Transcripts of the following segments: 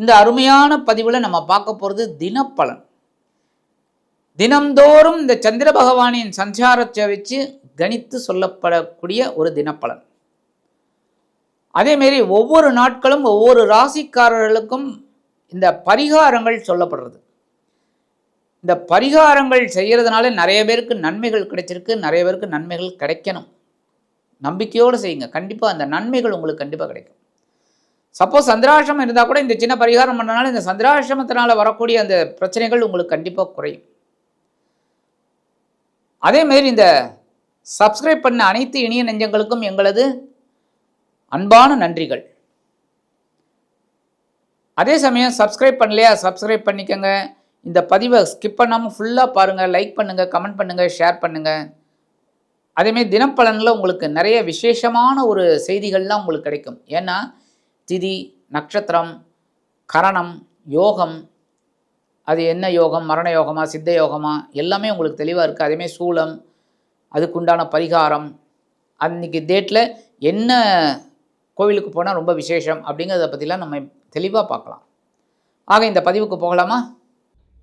இந்த அருமையான பதிவில் நம்ம பார்க்க போகிறது தினப்பலன். தினம்தோறும் இந்த சந்திர பகவானின் சஞ்சாரத்தை வச்சு கணித்து சொல்லப்படக்கூடிய ஒரு தினப்பலன். அதேமாரி ஒவ்வொரு நாட்களும் ஒவ்வொரு ராசிக்காரர்களுக்கும் இந்த பரிகாரங்கள் சொல்லப்படுறது. இந்த பரிகாரங்கள் செய்கிறதுனால நிறைய பேருக்கு நன்மைகள் கிடைச்சிருக்கு நிறைய பேருக்கு நன்மைகள் கிடைக்கணும். நம்பிக்கையோடு செய்யுங்க. கண்டிப்பாக அந்த நன்மைகள் உங்களுக்கு கண்டிப்பாக கிடைக்கும். சப்போஸ் சந்திராசிரமம் இருந்தால் கூட இந்த சின்ன பரிகாரம் பண்ணனால இந்த சந்திராசிரமத்தினால வரக்கூடிய அந்த பிரச்சனைகள் உங்களுக்கு கண்டிப்பாக குறையும். அதே மாதிரி இந்த சப்ஸ்கிரைப் பண்ண அனைத்து இனிய நெஞ்சங்களுக்கும் எங்களது அன்பான நன்றிகள். அதே சமயம் சப்ஸ்கிரைப் பண்ணலையா? சப்ஸ்கிரைப் பண்ணிக்கோங்க. இந்த பதிவை ஸ்கிப் பண்ணாமல் ஃபுல்லாக பாருங்கள் லைக் பண்ணுங்கள் கமெண்ட் பண்ணுங்கள் ஷேர் பண்ணுங்கள் அதேமாரி தினப்பலனில் உங்களுக்கு நிறைய விசேஷமான ஒரு செய்திகள்லாம் உங்களுக்கு கிடைக்கும். ஏன்னா திதி நட்சத்திரம் கரணம் யோகம். அது என்ன யோகம்? மரண யோகமா? சித்த யோகமா? எல்லாமே உங்களுக்கு தெளிவாக இருக்குது அதேமாதிரி சூலம் அதுக்குண்டான பரிகாரம். அன்றைக்கி டேட்டில் என்ன கோவிலுக்கு போனால் ரொம்ப விசேஷம் அப்படிங்கிறத பற்றிலாம் நம்ம தெளிவாக பார்க்கலாம். ஆக இந்த பதிவுக்கு போகலாமா?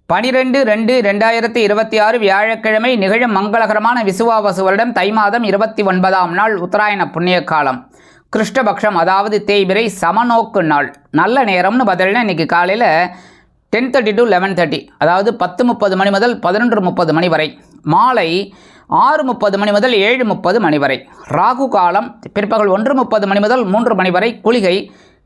பனிரெண்டு ரெண்டு ரெண்டாயிரத்தி இருபத்தி ஆறு வியாழக்கிழமை நிகழும் மங்களகரமான விசுவாவசு வருடம் தை மாதம் இருபத்தி ஒன்பதாம் நாள் உத்தராயண புண்ணிய காலம் கிருஷ்ணபக்ஷம் அதாவது தேய்பிரை சமநோக்கு நாள். நல்ல நேரம்னு பார்த்தீங்கன்னா இன்றைக்கி காலையில் ten thirty to eleven thirty அதாவது பத்து முப்பது மணி முதல் பதினொன்று முப்பது மணி வரை. மாலை ஆறு முப்பது மணி முதல் ஏழு முப்பது மணி வரை. ராகு காலம் பிற்பகல் ஒன்று முப்பது மணி முதல் மூன்று மணி வரை. குளிகை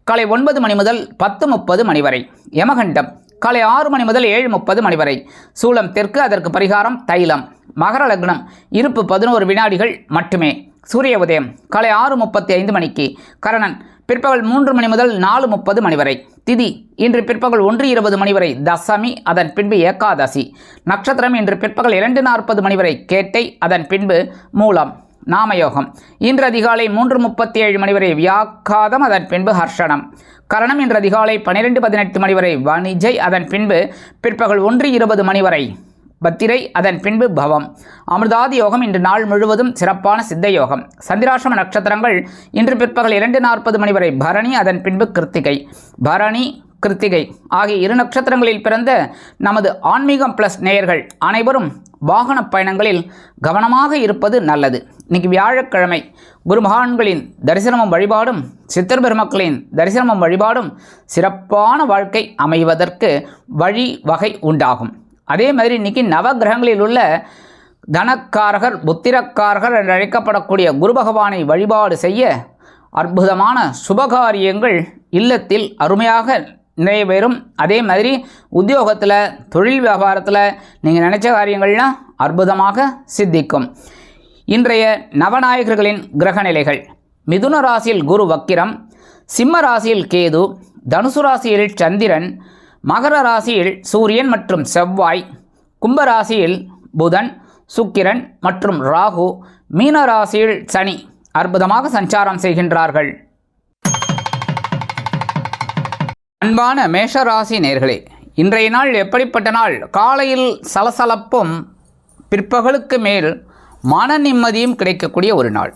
காலை ஒன்பது மணி முதல் பத்து முப்பது மணி வரை. யமகண்டம் காலை ஆறு மணி முதல் ஏழு முப்பது மணி வரை. சூலம் தெற்கு அதற்கு பரிகாரம் தைலம். மகர லக்னம் இருப்பு பதினோரு வினாடிகள் மட்டுமே. சூரிய உதயம். காலை ஆறு முப்பத்தி ஐந்து மணிக்கு கரணன். பிற்பகல் மூன்று மணி முதல் நாலு முப்பது மணி வரை. திதி இன்று பிற்பகல் ஒன்று இருபது மணி வரை தசமி அதன் பின்பு ஏகாதசி. நட்சத்திரம் இன்று பிற்பகல் இரண்டு நாற்பது மணி வரை கேட்டை அதன் பின்பு மூலம் நாமயோகம். இன்று அதிகாலை மூன்று முப்பத்தி ஏழு மணி வரை வியாக்காதம் அதன் பின்பு ஹர்ஷனம் கரணம் இன்று அதிகாலை பன்னிரெண்டு பதினெட்டு மணி வரை வணிஜை அதன் பின்பு பிற்பகல் ஒன்று இருபது மணி வரை பத்திரை அதன் பின்பு பவம். அமிர்தாதி யோகம் இன்று நாள் முழுவதும் சிறப்பான சித்த யோகம் சந்திராசிரம நட்சத்திரங்கள் இன்று பிற்பகல் இரண்டு நாற்பது மணி வரை பரணி அதன் பின்பு கிருத்திகை. பரணி கிருத்திகை ஆகிய இரு நட்சத்திரங்களில் பிறந்த நமது ஆன்மீகம் பிளஸ் நேயர்கள் அனைவரும் வாகன பயணங்களில் கவனமாக இருப்பது நல்லது. இன்னைக்கு வியாழக்கிழமை குருமகான்களின் தரிசனமும் வழிபாடும் சித்தர் பெருமக்களின் தரிசனமும் வழிபாடும் சிறப்பான வாழ்க்கை அமைவதற்கு வழி வகை உண்டாகும். அதே மாதிரி இன்னைக்கு நவகிரகங்களில் உள்ள தனக்காரகர் புத்திரக்காரகர் என்று அழைக்கப்படக்கூடிய குரு பகவானை வழிபாடு செய்ய அற்புதமான சுபகாரியங்கள் இல்லத்தில் அருமையாக நிறைவேறும். அதே மாதிரி உத்தியோகத்தில் தொழில் வியாபாரத்தில் நீங்கள் நினச்ச காரியங்கள்லாம் அற்புதமாக சித்திக்கும். இன்றைய நவநாயகர்களின் கிரகநிலைகள். மிதுன ராசியில் குரு வக்கிரம் சிம்ம ராசியில் கேது தனுசு ராசியில் சந்திரன் மகர ராசியில் சூரியன் மற்றும் செவ்வாய் கும்பராசியில் புதன் சுக்கிரன் மற்றும் ராகு மீன ராசியில் சனி அற்புதமாக சஞ்சாரம் செய்கின்றார்கள். அன்பான மேஷராசி நேர்களே இன்றைய நாள் எப்படிப்பட்ட நாள்? காலையில் சலசலப்பும் பிற்பகலுக்கு மேல் மன நிம்மதியும் கிடைக்கக்கூடிய ஒரு நாள்.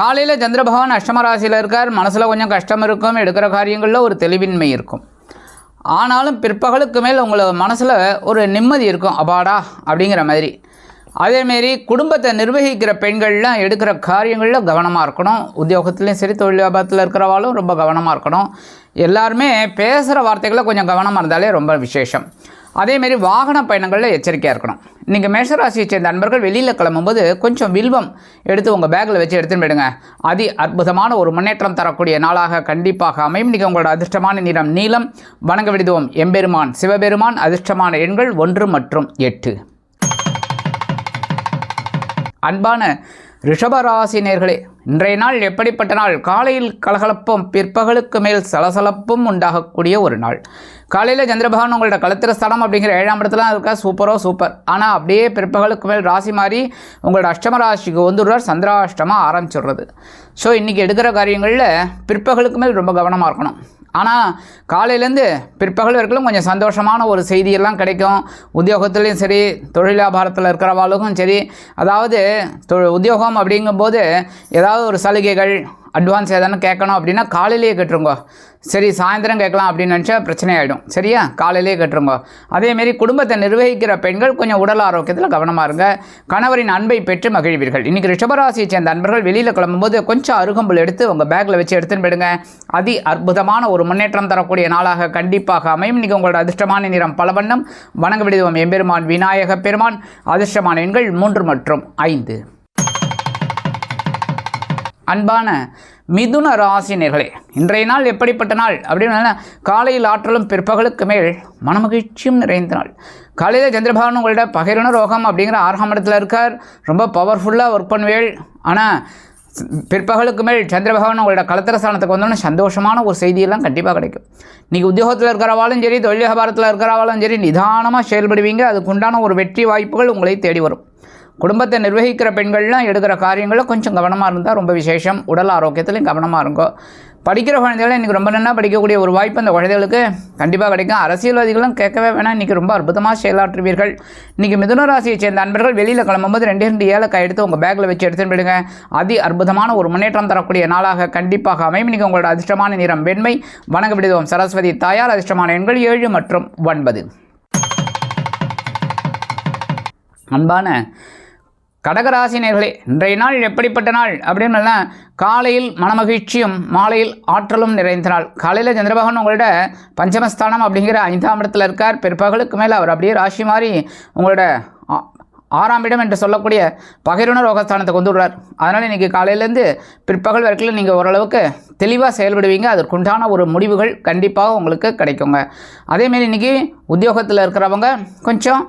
காலையில் சந்திர பகவான் அஷ்டம ராசியில் இருக்கார். மனசில் கொஞ்சம் கஷ்டம் இருக்கும். எடுக்கிற காரியங்களில் ஒரு தெளிவின்மை இருக்கும். ஆனாலும் பிற்பகலுக்கு மேல் உங்களை மனசில் ஒரு நிம்மதி இருக்கும். அபாடா அப்படிங்கிற மாதிரி. அதேமாரி குடும்பத்தை நிர்வகிக்கிற பெண்கள்லாம் எடுக்கிற காரியங்களில் கவனமாக இருக்கணும். உத்தியோகத்துலேயும் சரி தொழில் வியாபாரத்தில் இருக்கிறவாலும் ரொம்ப கவனமாக இருக்கணும். எல்லாருமே பேசுகிற வார்த்தைகளில் கொஞ்சம் கவனமாக இருந்தாலே ரொம்ப விசேஷம். அதேமாரி வாகன பயணங்களில் எச்சரிக்கையாக இருக்கணும். நீங்கள் மேஷராசியை சேர்ந்த நண்பர்கள் வெளியில் கிளம்பும்போது கொஞ்சம் வில்வம் எடுத்து உங்கள் பேக்கில் வச்சு எடுத்துன்னு போயிடுங்க. அதி அற்புதமான ஒரு முன்னேற்றம் தரக்கூடிய நாளாக கண்டிப்பாக அமையும். இன்றைக்கி உங்களோட அதிர்ஷ்டமான நிறம் நீளம் வணங்க விடுதுவோம் எம்பெருமான் சிவபெருமான் அதிர்ஷ்டமான எண்கள் ஒன்று மற்றும் எட்டு. அன்பான ரிஷபராசினியர்களே இன்றைய நாள் எப்படிப்பட்ட நாள்? காலையில் கலகலப்பும் பிற்பகலுக்கு மேல் சலசலப்பும் உண்டாகக்கூடிய ஒரு நாள். காலையில் சந்திரபகவான் உங்களோட களத்திர ஸ்தலம் அப்படிங்கிற ஏழாம் இடத்துல இருக்கா? சூப்பரோ சூப்பர் ஆனால் அப்படியே பிற்பகலுக்கு மேல் ராசி மாறி உங்களோட அஷ்டம ராசிக்கு வந்துடுறார். சந்திராஷ்டமாக ஆரம்பிச்சிடுறது. ஸோ இன்றைக்கி எடுக்கிற காரியங்களில் பிற்பகலுக்கு மேல் ரொம்ப கவனமாக இருக்கணும். ஆனால் காலையிலேருந்து பிற்பகல் வரைக்கும் கொஞ்சம் சந்தோஷமான ஒரு செய்தியெல்லாம் கிடைக்கும். உத்தியோகத்துலேயும் சரி தொழில் வியாபாரத்தில் இருக்கிறவாளுக்கும் சரி. அதாவது தொ உத்தியோகம் அப்படிங்கும்போது ஏதாவது ஒரு சலுகைகள் அட்வான்ஸ் எதனா கேட்கணும் அப்படின்னா காலையிலேயே கேட்டுருங்க. சரி சாயந்தரம் கேட்கலாம் அப்படின்னு நினச்சா பிரச்சனை ஆகிடும் சரியா? காலையிலேயே கேட்டுருங்க. அதேமாரி குடும்பத்தை நிர்வகிக்கிற பெண்கள் கொஞ்சம் உடல் ஆரோக்கியத்தில் கவனமாக இருங்க. கணவரின் அன்பை பெற்று மகிழ்வீர்கள். இன்றைக்கி ரிஷபராசியை சேர்ந்த அன்பர்கள் வெளியில் கிளம்பும்போது கொஞ்சம் அருகம்புல் எடுத்து உங்கள் பேக்கில் வச்சு எடுத்துன்னு போயிடுங்க. அதி அற்புதமான ஒரு முன்னேற்றம் தரக்கூடிய நாளாக கண்டிப்பாக அமையும். இன்றைக்கி உங்களோட அதிர்ஷ்டமான நிறம் பல வண்ணம் வணங்க விடுவோம். எம்பெருமான் விநாயக பெருமான். அதிர்ஷ்டமான எண்கள் மூன்று மற்றும் ஐந்து. அன்பான மிதுன ராசினியர்களே இன்றைய நாள் எப்படிப்பட்ட நாள்? அப்படின்னு காலையில் ஆற்றலும் பிற்பகலுக்கு மேல் மனமகிழ்ச்சியும் நிறைந்த நாள். காலையில் சந்திரபகவான் உங்களோட பகிரண ரோகம் அப்படிங்கிற ஆறாம் இடத்துல இருக்கார். ரொம்ப பவர்ஃபுல்லாக ஒர்க் பண்ணுவேள் ஆனால் பிற்பகலுக்கு மேல் சந்திரபகவான் உங்களோட கலத்திர ஸ்தானத்துக்கு வந்தோன்னே சந்தோஷமான ஒரு செய்தியெல்லாம் கண்டிப்பாக கிடைக்கும். நீங்கள் உத்தியோகத்தில் இருக்கிறவாலும் சரி தொழில் வியாபாரத்தில் இருக்கிறவாலும் சரி நிதானமாக செயல்படுவீங்க. அதுக்குண்டான ஒரு வெற்றி வாய்ப்புகள் உங்களை தேடி வரும். குடும்பத்தை நிர்வகிக்கிற பெண்கள்லாம் எடுக்கிற காரியங்களில் கொஞ்சம் கவனமாக இருந்தால் ரொம்ப விசேஷம். உடல் ஆரோக்கியத்துலையும் கவனமாக இருக்கும் படிக்கிற குழந்தைகளை இன்றைக்கி ரொம்ப நல்லா படிக்கக்கூடிய ஒரு வாய்ப்பு அந்த குழந்தைகளுக்கு கண்டிப்பாக கிடைக்கும். அரசியல்வாதிகளும் கேட்கவே வேணாம். இன்றைக்கி ரொம்ப அற்புதமாக செயலாற்றுவீர்கள். இன்றைக்கி மிதுன ராசியை சேர்ந்த அன்பர்கள் வெளியில் கிளம்பும்போது ரெண்டு ரெண்டு ஏலக்காய் எடுத்து உங்கள் பேக்கில் வச்சு எடுத்துன்னு விடுங்க அதி அற்புதமான ஒரு முன்னேற்றம் தரக்கூடிய நாளாக கண்டிப்பாக அமையும். இன்றைக்கி உங்களோட அதிர்ஷ்டமான நிறம் வெண்மை. வணங்க விடுவோம். சரஸ்வதி தாயார் அதிர்ஷ்டமான எண்கள் ஏழு மற்றும் ஒன்பது. அன்பான கடகராசினியர்களே இன்றைய நாள் எப்படிப்பட்ட நாள்? அப்படின்னு காலையில் மனமகிழ்ச்சியும் மாலையில் ஆற்றலும் நிறைந்த நாள். காலையில் சந்திரபகவான் உங்களோட பஞ்சமஸ்தானம் அப்படிங்கிற ஐந்தாம் இடத்துல இருக்கார். பிற்பகலுக்கு மேலே அவர் அப்படியே ராசி மாறி உங்களோட ஆறாம் இடம் என்று சொல்லக்கூடிய பகிர்ன ரோகஸ்தானத்தை கொண்டு விடுறார் அதனால் இன்றைக்கி காலையிலேருந்து பிற்பகல் வரைக்கும் நீங்கள் ஓரளவுக்கு தெளிவாக செயல்படுவீங்க. அதற்குண்டான ஒரு முடிவுகள் கண்டிப்பாக உங்களுக்கு கிடைக்குங்க. அதேமாரி இன்றைக்கி உத்தியோகத்தில் இருக்கிறவங்க கொஞ்சம்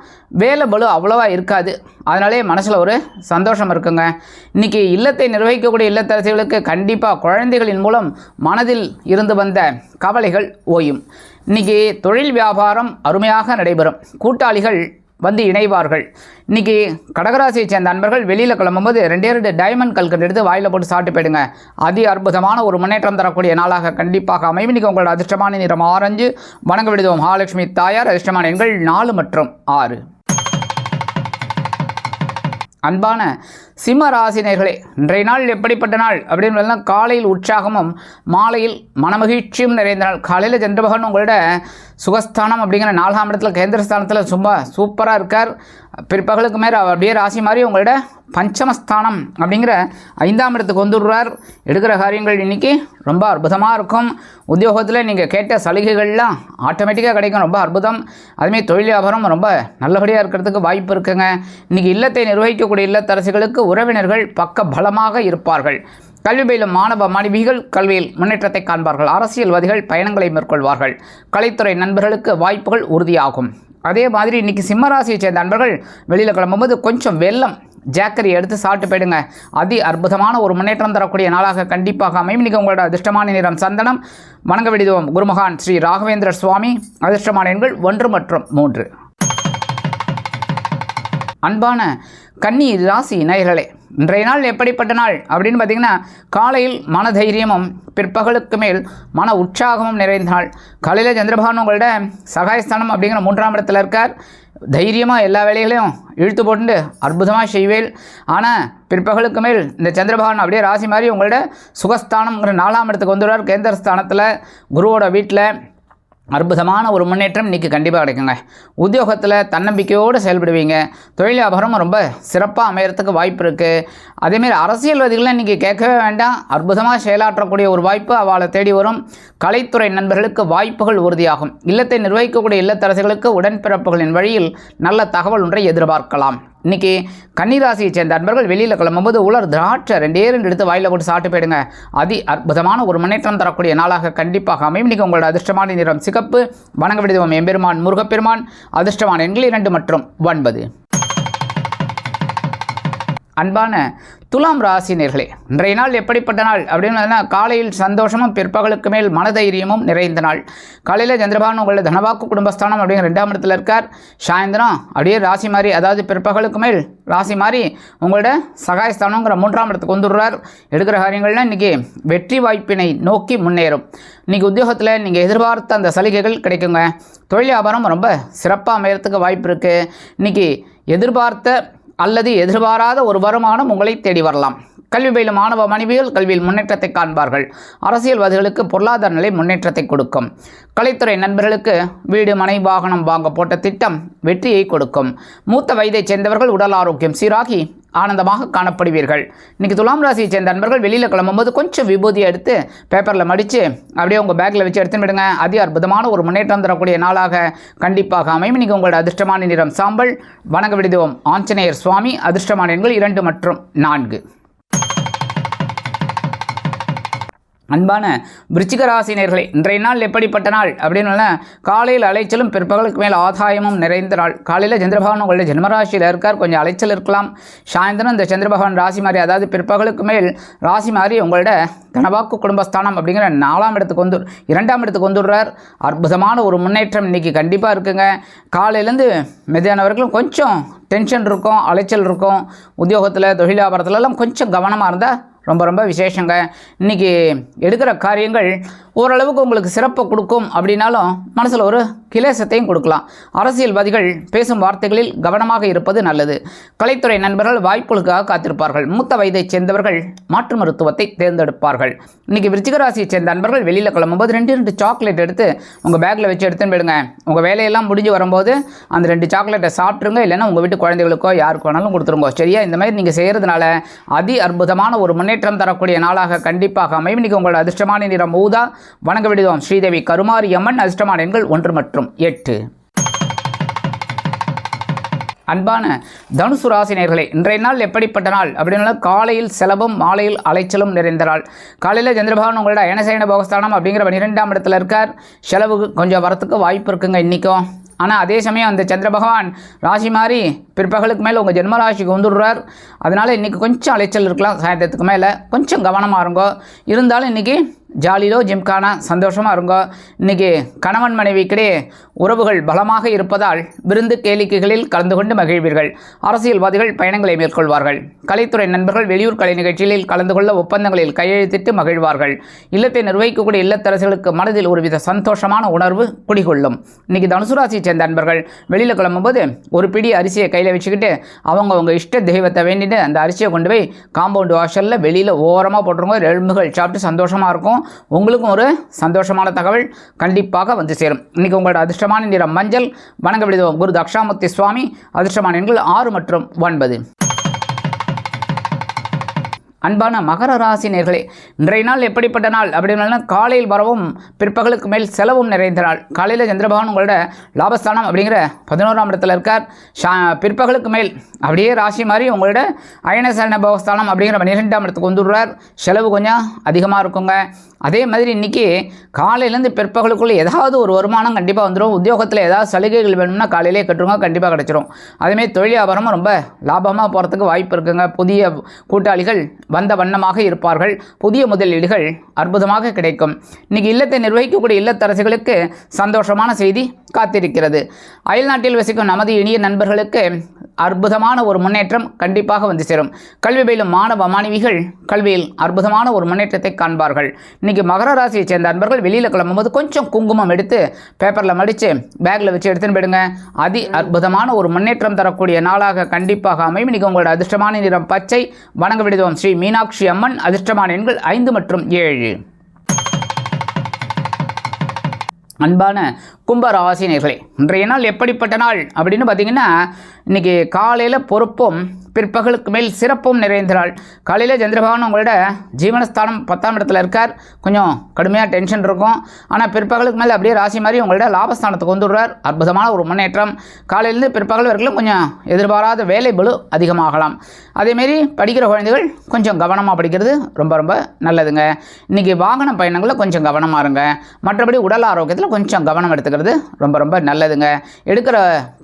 வேலை பலு அவ்வளோவா இருக்காது. அதனாலே மனசில் ஒரு சந்தோஷம் இருக்குங்க. இன்றைக்கி இல்லத்தை நிர்வகிக்கக்கூடிய இல்லத்தரசிகளுக்கு கண்டிப்பாக குழந்தைகளின் மூலம் மனதில் இருந்து வந்த கவலைகள் ஓயும். இன்றைக்கி தொழில் வியாபாரம் அருமையாக நடைபெறும். கூட்டாளிகள் வந்து இணைவார்கள். இன்னைக்கு கடகராசியை சேர்ந்த அன்பர்கள் வெளியில் கிளம்பும்போது ரெண்டே ரெண்டு டைமண்ட் கல்கண்டு எடுத்து வாயில் போட்டு சாப்பிட்டு போயிடுங்க. அதி அற்புதமான ஒரு முன்னேற்றம் தரக்கூடிய நாளாக கண்டிப்பாக அமையும். இன்றைக்கி உங்களோட அதிர்ஷ்டமான நிறம் ஆரஞ்சு. வணங்க விடுவோம். மகாலட்சுமி தாயார் அதிர்ஷ்டமான எண்கள் நாலு மற்றும் ஆறு. அன்பான சிம்ம ராசினர்களே இன்றைய நாள் எப்படிப்பட்ட நாள்? அப்படின்னு பார்த்தா காலையில் உற்சாகமும் மாலையில் மனமகிழ்ச்சியும் நிறைந்த நாள். காலையில் சந்திரபகன் உங்களோட சுகஸ்தானம் அப்படிங்கிற நாலாம் இடத்துல கேந்திரஸ்தானத்தில் சும்மா சூப்பராக இருக்கார். பிற்பகலுக்கு மேலே அவர் அப்படியே ராசி மாதிரி உங்களோட பஞ்சமஸ்தானம் அப்படிங்கிற ஐந்தாம் இடத்துக்கு வந்துடுறார். எடுக்கிற காரியங்கள் இன்றைக்கி ரொம்ப அற்புதமாக இருக்கும். உத்தியோகத்தில் நீங்கள் கேட்ட சலுகைகள்லாம் ஆட்டோமேட்டிக்காக கிடைக்கும். ரொம்ப அற்புதம். அதுமாரி தொழில் வியாபாரம் ரொம்ப நல்லபடியாக இருக்கிறதுக்கு வாய்ப்பு இருக்குங்க. இன்றைக்கி இல்லத்தை நிர்வகிக்கக்கூடிய இல்லத்தரசிகளுக்கு உறவினர்கள் பக்க பலமாக இருப்பார்கள். கல்வி பயிலும் மாணவ மாணவிகள் கல்வியில் முன்னேற்றத்தை காண்பார்கள். அரசியல்வாதிகள் பயணங்களை மேற்கொள்வார்கள். கலைத்துறை நண்பர்களுக்கு வாய்ப்புகள் உறுதியாகும். அதே மாதிரி இன்னைக்கு சிம்மராசியை சேர்ந்த நண்பர்கள் வெளியில் கிளம்பும்போது கொஞ்சம் வெள்ளம். ஜாக்கரி எடுத்து சாப்பிட்டு போயிடுங்க. அதி அற்புதமான ஒரு முன்னேற்றம் தரக்கூடிய நாளாக கண்டிப்பாக அமையும். இன்றைக்கி உங்களோட அதிர்ஷ்டமான நிறம் சந்தனம். வணங்க விடுதோம் குருமகான் ஸ்ரீ ராகவேந்திர சுவாமி. அதிர்ஷ்டமான எண்கள் ஒன்று மற்றும் மூன்று. அன்பான கன்னி ராசி நேயர்களே இன்றைய நாள் எப்படிப்பட்ட நாள்? அப்படின்னு பார்த்தீங்கன்னா காலையில் மன தைரியமும் பிற்பகலுக்கு மேல் மன உற்சாகமும் நிறைந்த நாள். காலையில் சந்திரபகவான் உங்களோட சகாயஸ்தானம் அப்படிங்கிற மூன்றாம் இடத்துல இருக்கார். தைரியமாக எல்லா வேலைகளையும் இழுத்து போட்டு அற்புதமாக செய்வேல் ஆனால் பிற்பகலுக்கு மேல் இந்த சந்திரபகவான் அப்படியே ராசி மாதிரி உங்களோட சுகஸ்தானம்ங்கிற நாலாம் இடத்துக்கு வந்துடுவார். கேந்திர ஸ்தானத்தில் குருவோட வீட்டில் அற்புதமான ஒரு முன்னேற்றம் இன்றைக்கி கண்டிப்பாக கிடைக்குங்க. உத்தியோகத்தில் தன்னம்பிக்கையோடு செயல்படுவீங்க. தொழில் வியாபாரம் ரொம்ப சிறப்பாக அமையறதுக்கு வாய்ப்பு இருக்குது அதேமாரி அரசியல்வாதிகளை இன்றைக்கி கேட்கவே வேண்டாம். அற்புதமாக செயலாற்றக்கூடிய ஒரு வாய்ப்பு அவளை தேடி வரும். கலைத்துறை நண்பர்களுக்கு வாய்ப்புகள் உறுதியாகும். இல்லத்தை நிர்வகிக்கக்கூடிய இல்லத்தரசிகளுக்கு உடன்பிறப்புகளின் வழியில் நல்ல தகவல் ஒன்றை எதிர்பார்க்கலாம். இன்னைக்கு கன்னிராசியை சேர்ந்த அன்பர்கள் வெளியில் கிளம்பும்போது உலர் திராட்சை ரெண்டே ரெண்டு எடுத்து வாயில போட்டு சாப்பிட்டு போயிடுங்க. அதி அற்புதமான ஒரு முன்னேற்றம் தரக்கூடிய நாளாக கண்டிப்பாக அமையும். இன்றைக்கி உங்களோட அதிர்ஷ்டமான நிறம் சிகப்பு. வணங்க விடுவோம் எம்பெருமான் முருகப்பெருமான். அதிர்ஷ்டமான எண்கள் இரண்டு மற்றும் ஒன்பது. அன்பான துலாம் ராசினியர்களே இன்றைய நாள் எப்படிப்பட்ட நாள்? அப்படின்னு காலையில் சந்தோஷமும் பிற்பகலுக்கு மேல் மனதைரியமும் நிறைந்த நாள். காலையில் சந்திரபான் உங்களோட தனவாக்கு குடும்பஸ்தானம் அப்படிங்கிற ரெண்டாம் இடத்துல இருக்கார். சாயந்தரம் அப்படியே ராசி மாறி அதாவது பிற்பகலுக்கு மேல் ராசி மாறி உங்களோட சகாயஸ்தானங்கிற மூன்றாம் இடத்துக்கு வந்துடுறார். எடுக்கிற காரியங்கள்லாம் இன்றைக்கி வெற்றி வாய்ப்பினை நோக்கி முன்னேறும். இன்றைக்கி உத்தியோகத்தில் நீங்கள் எதிர்பார்த்த அந்த சலுகைகள் கிடைக்குங்க. தொழில் வியாபாரம் ரொம்ப சிறப்பாக அமையறதுக்கு வாய்ப்பு இருக்குது இன்றைக்கி எதிர்பார்த்த அல்லது எதிர்பாராத ஒரு வருமானம் உங்களை தேடி வரலாம். கல்வி பயிலும் மாணவ மனைவிகள் கல்வியில் முன்னேற்றத்தை காண்பார்கள். அரசியல்வாதிகளுக்கு பொருளாதார நிலை முன்னேற்றத்தை கொடுக்கும். கலைத்துறை நண்பர்களுக்கு வீடு மனை வாகனம் வாங்க போட்ட திட்டம் வெற்றியை கொடுக்கும். மூத்த வயதைச் சேர்ந்தவர்கள் உடல் ஆரோக்கியம் சீராகி ஆனந்தமாக காணப்படுவீர்கள். இன்றைக்கி துலாம் ராசியை சேர்ந்த நண்பர்கள் வெளியில் கிளம்பும்போது கொஞ்சம் விபூதியை எடுத்து பேப்பரில் மடித்து அப்படியே உங்கள் பேக்கில் வச்சு எடுத்துன்னு விடுங்க அதி அற்புதமான ஒரு முன்னேற்றம் தரக்கூடிய நாளாக கண்டிப்பாக அமையும். இன்றைக்கி உங்களோட அதிர்ஷ்டமான நிறம் சாம்பல். வணங்க விடுதோம் ஆஞ்சநேயர் சுவாமி அதிர்ஷ்டமான எண்கள் இரண்டு மற்றும் நான்கு. அன்பான விருச்சிக ராசினியர்களே இன்றைய நாள் எப்படிப்பட்ட நாள்? அப்படின்னு காலையில் அலைச்சலும் பிற்பகலுக்கு மேல் ஆதாயமும் நிறைந்த நாள். காலையில் சந்திரபகவான் உங்களுடைய ஜென்மராசியில் இருக்கார் கொஞ்சம் அலைச்சல் இருக்கலாம். சாயந்தரம் இந்த சந்திரபகவான் ராசி மாறி அதாவது பிற்பகலுக்கு மேல் ராசி மாறி உங்களோட தனவாக்கு குடும்பஸ்தானம் அப்படிங்கிற நாலாம் இடத்துக்கு வந்து இரண்டாம் இடத்துக்கு வந்துடுறார். அற்புதமான ஒரு முன்னேற்றம் இன்றைக்கி கண்டிப்பாக இருக்குங்க. காலையிலேருந்து மெதியானவர்களும் கொஞ்சம் டென்ஷன் இருக்கும் அலைச்சல் இருக்கும். உத்தியோகத்தில் தொழில் வியாபாரத்துலலாம் கொஞ்சம் கவனமாக இருந்தால் ரொம்ப ரொம்ப விசேஷங்க. இன்றைக்கி எடுக்கிற காரியங்கள் ஓரளவுக்கு உங்களுக்கு சிறப்பை கொடுக்கும் அப்படின்னாலும் மனசில் ஒரு கிளேசத்தையும் கொடுக்கலாம். அரசியல்வாதிகள் பேசும் வார்த்தைகளில் கவனமாக இருப்பது நல்லது. கலைத்துறை நண்பர்கள் வாய்ப்புகளுக்காக காத்திருப்பார்கள். மூத்த வயதைச் சேர்ந்தவர்கள் மாற்று மருத்துவத்தை தேர்ந்தெடுப்பார்கள். இன்றைக்கி விருச்சிகராசியை சேர்ந்த நண்பர்கள் வெளியில் கிளம்பும்போது ரெண்டு ரெண்டு சாக்லேட் எடுத்து உங்கள் பேக்கில் வச்சு எடுத்துன்னு போயிடுங்க. உங்கள் வேலையெல்லாம் முடிஞ்சு வரும்போது அந்த ரெண்டு சாக்லேட்டை சாப்பிட்ருங்க இல்லைன்னா உங்கள் வீட்டு குழந்தைகளுக்கோ யாருக்கு வேணாலும் கொடுத்துருங்க. சரியா? இந்த மாதிரி நீங்கள் செய்கிறதுனால அதி அற்புதமான ஒரு முன்னேற்றம் தரக்கூடிய நாளாக கண்டிப்பாக அமையும். இன்றைக்கி உங்களோட அதிர்ஷ்டமான நிறம் ஊதா வணங்க விடுதோம் ஸ்ரீதேவி கருமாரி அம்மன் அதிர்ஷ்டமான எண்கள் ஒன்று மற்றும் எட்டு. அன்பான தனுசு ராசினியர்களே இன்றைய நாள் எப்படிப்பட்ட நாள்? அப்படின்னா காலையில் செலவும் மாலையில் அலைச்சலும் நிறைந்த நாள். காலையில் சந்திரபகவான் உங்களோட அயனசயன போகஸ்தானம் அப்படிங்கிற பன்னிரெண்டாம் இடத்துல இருக்கார். செலவு கொஞ்சம் வரத்துக்கு வாய்ப்பு இருக்குங்க இன்றைக்கும் ஆனால் அதே சமயம் அந்த சந்திர பகவான் ராசி மாறி பிற்பகலுக்கு மேலே உங்கள் ஜென்மராசிக்கு வந்துடுறார். அதனால் இன்றைக்கி கொஞ்சம் அலைச்சல் இருக்கலாம். சாயந்தரத்துக்கு மேலே கொஞ்சம் கவனமாக இருங்கோ. இருந்தாலும் இன்றைக்கி ஜாலியிலோ ஜிம்கானா சந்தோஷமாக இருங்கோ. இன்றைக்கி கணவன் மனைவிக்கிடையே உறவுகள் பலமாக இருப்பதால் விருந்து கேளிக்கைகளில் கலந்து கொண்டு மகிழ்வீர்கள். அரசியல்வாதிகள் பயணங்களை மேற்கொள்வார்கள். கலைத்துறை நண்பர்கள் வெளியூர் கலை நிகழ்ச்சிகளில் கலந்து கொள்ள ஒப்பந்தங்களில் கையெழுத்திட்டு மகிழ்வார்கள். இல்லத்தை நிர்வகிக்கக்கூடிய இல்லத்தரசுகளுக்கு மனதில் ஒருவித சந்தோஷமான உணர்வு குடிகொள்ளும். இன்றைக்கி தனுசுராசியை சேர்ந்த நண்பர்கள் வெளியில் கிளம்பும்போது ஒரு பிடி அரிசியை கையில் வச்சுக்கிட்டு அவங்க அவங்க இஷ்ட தெய்வத்தை வேண்டிட்டு அந்த அரிசியை கொண்டு போய் காம்பவுண்ட் வாஷரில் வெளியில் ஓரமாக போட்டுருங்க எலும்புகள் சாப்பிட்டு சந்தோஷமாக இருக்கும். உங்களுக்கும் ஒரு சந்தோஷமான தகவல் கண்டிப்பாக வந்து சேரும். இன்றைக்கி உங்களோட அதிர்ஷ்டமான நிறம் மஞ்சள். வணங்க விடுதோம். குரு தக்ஷாமூர்த்தி சுவாமி. அதிர்ஷ்டமான எண்கள் ஆறு மற்றும் ஒன்பது. அன்பான மகர ராசி நேர்களே இன்றைய நாள் எப்படிப்பட்ட நாள்? அப்படின்னா காலையில் வரவும் பிற்பகலுக்கு மேல் செலவும் நிறைந்த நாள். காலையில் சந்திரபகவான் உங்களோட லாபஸ்தானம் அப்படிங்கிற பதினோராம் இடத்துல இருக்கார். ஷா பிற்பகலுக்கு மேல் அப்படியே ராசி மாதிரி உங்களோட அயனசரண பவஸ்தானம் அப்படிங்கிற பன்னிரெண்டாம் இடத்துக்கு வந்துடுறார். செலவு கொஞ்சம் அதிகமாக இருக்குங்க. அதே மாதிரி இன்றைக்கி காலையிலேருந்து பிற்பகலுக்குள்ளே ஏதாவது ஒரு வருமானம் கண்டிப்பாக வந்துடும் உத்தியோகத்தில் ஏதாவது சலுகைகள் வேணும்னா காலையிலே கட்டுருங்க கண்டிப்பாக கிடச்சிரும். அதேமாதிரி தொழில் வியாபாரமும் ரொம்ப லாபமாக போகிறதுக்கு வாய்ப்பு இருக்குங்க. புதிய கூட்டாளிகள் வந்த வண்ணமாக இருப்பார்கள். புதிய முதலீடுகள் அற்புதமாக கிடைக்கும். இன்றைக்கி இல்லத்தை நிர்வகிக்கக்கூடிய இல்லத்தரசிகளுக்கு சந்தோஷமான செய்தி காத்திருக்கிறது. அயல்நாட்டில் வசிக்கும் நமது இனிய நண்பர்களுக்கு அற்புதமான ஒரு முன்னேற்றம் கண்டிப்பாக வந்து சேரும். கல்வி பயிலும் மாணவ மாணவிகள் கல்வியில் அற்புதமான ஒரு முன்னேற்றத்தை காண்பார்கள். இன்றைக்கி மகர ராசியைச் சேர்ந்த அன்பர்கள் வெளியில் கிளம்பும்போது கொஞ்சம் குங்குமம் எடுத்து பேப்பரில் மடித்து பேக்கில் வச்சு எடுத்துன்னு போயிடுங்க. அதி அற்புதமான ஒரு முன்னேற்றம் தரக்கூடிய நாளாக கண்டிப்பாக அமையும். இன்றைக்கி உங்களோட அதிர்ஷ்டமான நிறம் பச்சை. வணங்க விடுதோம் ஸ்ரீ மீனாட்சி அம்மன் அதிர்ஷ்டமான எண்கள் ஐந்து மற்றும் ஏழு. அன்பான கும்பராசினியர்களே இன்றைய நாள் எப்படிப்பட்ட நாள் அப்படின்னு பார்த்தீங்கன்னா இன்றைக்கி காலையில் பொறுப்பும் பிற்பகலுக்கு மேல் சிறப்பும் நிறைந்த நாள். காலையில் சந்திரபகவான் உங்களோட ஜீவனஸ்தானம் பத்தாம் இடத்துல இருக்கார். கொஞ்சம் கடுமையாக டென்ஷன் இருக்கும். ஆனால் பிற்பகலுக்கு மேலே அப்படியே ராசி மாதிரி உங்களோட லாபஸ்தானத்துக்கு வந்துடுறார். அற்புதமான ஒரு முன்னேற்றம். காலையிலேருந்து பிற்பகல் வரைக்கும் கொஞ்சம் எதிர்பாராத வேலை பலு அதிகமாகலாம். அதேமாரி படிக்கிற குழந்தைகள் கொஞ்சம் கவனமாக படிக்கிறது ரொம்ப ரொம்ப நல்லதுங்க. இன்றைக்கி வாகன பயணங்களில் கொஞ்சம் கவனமாக இருங்க. மற்றபடி உடல் ஆரோக்கியத்தில் கொஞ்சம் கவனம் எடுத்துக்கங்க. அப்படிங்கிறது ரொம்ப ரொம்ப நல்லதுங்க. எடுக்கிற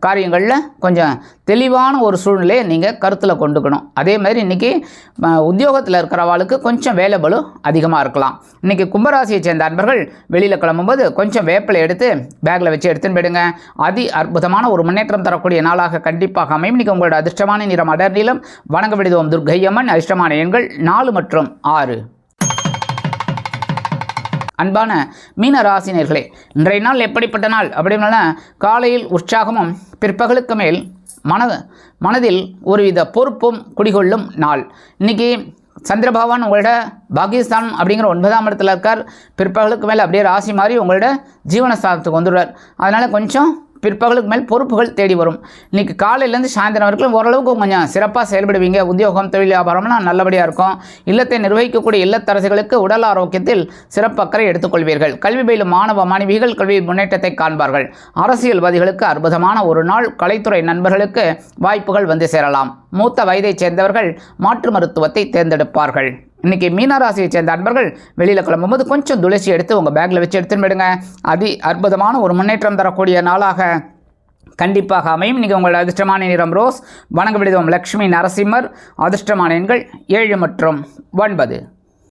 காரியங்களில் கொஞ்சம் தெளிவான ஒரு சூழ்நிலையை நீங்கள் கருத்தில் கொண்டுக்கணும். அதே மாதிரி இன்றைக்கி உத்தியோகத்தில் இருக்கிறவாளுக்கு கொஞ்சம் வேலை பலு அதிகமாக இருக்கலாம். இன்றைக்கி கும்பராசியை சேர்ந்த அன்பர்கள் வெளியில் கிளம்பும்போது கொஞ்சம் வேப்பிலை எடுத்து பேக்கில் வச்சு எடுத்துன்னு போயிடுங்க. அதி அற்புதமான ஒரு முன்னேற்றம் தரக்கூடிய நாளாக கண்டிப்பாக அமையும். இன்றைக்கி உங்களோட அதிர்ஷ்டமான நிறம் அடர் நீளம். வணங்க விடுதோம் துர்க்கையம்மன் அதிர்ஷ்டமான எண்கள் நாலு மற்றும் ஆறு. அன்பான மீன ராசினியர்களே இன்றைய நாள் எப்படிப்பட்ட நாள்? அப்படின்னா காலையில் உற்சாகமும் பிற்பகலுக்கு மேல் மன மனதில் ஒருவித பொறுப்பும் குடிகொள்ளும் நாள். இன்னைக்கு சந்திரபகவான் உங்களோட பாகிஸ்தான் அப்படிங்கிற ஒன்பதாம் இடத்துல இருக்கார். பிற்பகலுக்கு மேலே அப்படியே ராசி மாதிரி உங்களோட ஜீவனஸ்தானத்துக்கு வந்துடுவார். அதனால் கொஞ்சம் பிற்பகலுக்கு மேல் பொறுப்புகள் தேடி வரும். இன்றைக்கி காலையிலேருந்து சாயந்தரம் வரைக்கும் ஓரளவுக்கு கொஞ்சம் சிறப்பாக செயல்படுவீங்க. உத்தியோகம் தொழில் வியாபாரம்லாம் நல்லபடியாக இருக்கும். இல்லத்தை நிர்வகிக்கக்கூடிய இல்லத்தரசுகளுக்கு உடல் ஆரோக்கியத்தில் சிறப்பு அக்கறை எடுத்துக்கொள்வீர்கள். கல்வி பயிலும் மாணவ மாணவிகள் கல்வி முன்னேற்றத்தை காண்பார்கள். அரசியல்வாதிகளுக்கு அற்புதமான ஒரு நாள். கலைத்துறை நண்பர்களுக்கு வாய்ப்புகள் வந்து சேரலாம். மூத்த வயதைச் சேர்ந்தவர்கள் மாற்று மருத்துவத்தை தேர்ந்தெடுப்பார்கள். இன்றைக்கி மீனராசியை சேர்ந்த அன்பர்கள் வெளியில் கிளம்பும்போது கொஞ்சம் துளசி எடுத்து உங்கள் பேக்கில் வச்சு எடுத்துன்னு போயிடுங்க. அதி அற்புதமான ஒரு முன்னேற்றம் தரக்கூடிய நாளாக கண்டிப்பாக அமையும். இன்றைக்கி உங்களோட அதிர்ஷ்டமான நிறம் ரோஸ் வணங்க விடுதோம் லக்ஷ்மி நரசிம்மர். அதிர்ஷ்டமான எண்கள் ஏழு மற்றும் ஒன்பது.